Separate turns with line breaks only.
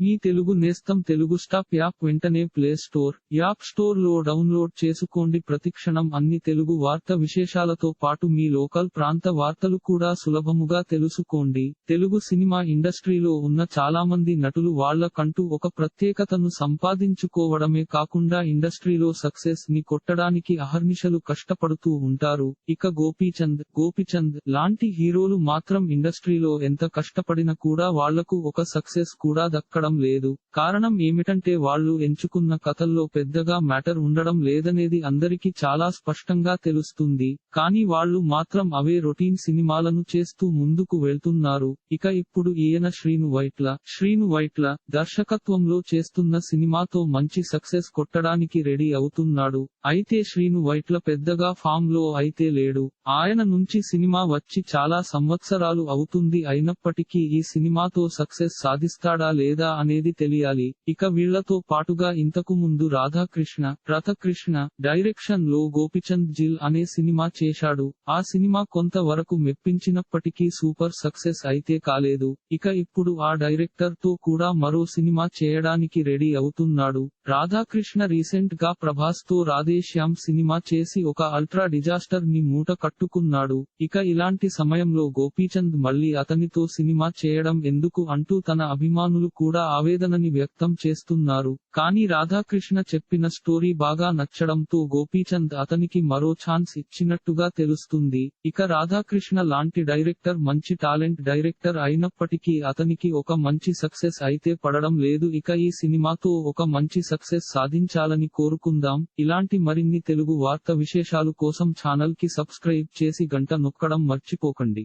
మీ తెలుగు నేస్తం Telugu stop app వెంటనే play store app స్టోర్లో డౌన్లోడ్ చేసుకోండి. ప్రతిక్షణం అన్ని తెలుగు వార్త విశేషాలతో పాటు మీ లోకల్ ప్రాంత వార్తలు కూడా సులభముగా తెలుసుకోండి. తెలుగు సినిమా ఇండస్ట్రీలో ఉన్న చాలా మంది నటులు వాళ్ళకంటూ ఒక ప్రత్యేకతను సంపాదించుకోవడమే కాకుండా ఇండస్ట్రీలో సక్సెస్ని కొట్టడానికి అహర్నిశలు కష్టపడుతూ ఉంటారు. ఇక గోపీచంద్ గోపిచంద్ లాంటి హీరోలు మాత్రం ఇండస్ట్రీలో ఎంత కష్టపడినా కూడా వాళ్ళకు ఒక సక్సెస్ కూడా దక్కడం లేదు. కారణం ఏమిటంటే వాళ్ళు ఎంచుకున్న కథల్లో పెద్దగా మ్యాటర్ ఉండడం లేదనేది అందరికీ చాలా స్పష్టంగా తెలుస్తుంది. కానీ వాళ్ళు మాత్రం అవే రొటీన్ సినిమాలను చేస్తూ ముందుకు వెళ్తున్నారు. ఇక ఇప్పుడు ఈయన శ్రీను వైట్ల శ్రీను వైట్ల దర్శకత్వంలో చేస్తున్న సినిమాతో మంచి సక్సెస్ కొట్టడానికి రెడీ అవుతున్నాడు. అయితే శ్రీను వైట్ల పెద్దగా ఫామ్లో అయితే లేడు. ఆయన నుంచి సినిమా వచ్చి చాలా సంవత్సరాలు అవుతుంది అయినప్పటికీ ఈ సినిమాతో సక్సెస్ సాధిస్తాడా లేదా అనేది తెలియాలి. ఇక వీళ్ళతో పాటుగా ఇంతకు ముందు రాధాకృష్ణ రథకృష్ణ డైరెక్షన్లో గోపిచంద్ జిల్ అనే సినిమా చేశాడు. ఆ సినిమా కొంత వరకు మెప్పించినప్పటికీ సూపర్ సక్సెస్ అయితే కాలేదు. ఇక ఇప్పుడు ఆ డైరెక్టర్తో కూడా మరో సినిమా చేయడానికి రెడీ అవుతున్నాడు. రాధాకృష్ణ రీసెంట్గా ప్రభాస్తో రాధేశ్యామ్ సినిమా చేసి ఒక అల్ట్రా డిజాస్టర్ని మూట కట్టుకున్నాడు. ఇక ఇలాంటి సమయంలో గోపీచంద్ మళ్ళీ అతనితో సినిమా చేయడం ఎందుకు అంటూ తన అభిమానులు కూడా ఆవేదనని వ్యక్తం చేస్తున్నారు. కానీ రాధాకృష్ణ చెప్పిన స్టోరీ బాగా నచ్చడంతో గోపీచంద్ అతనికి మరో ఛాన్స్ ఇచ్చినట్టుగా తెలుస్తుంది. ఇక రాధాకృష్ణ లాంటి డైరెక్టర్ మంచి టాలెంట్ డైరెక్టర్ అయినప్పటికీ అతనికి ఒక మంచి సక్సెస్ అయితే పడడం లేదు. ఇక ఈ సినిమాతో ఒక మంచి సక్సెస్ సాధించాలని కోరుకుందాం. ఇలాంటి మరిన్ని తెలుగు వార్త విశేషాలు కోసం ఛానల్కి సబ్స్క్రైబ్ చేసి గంట నొక్కడం మర్చిపోకండి.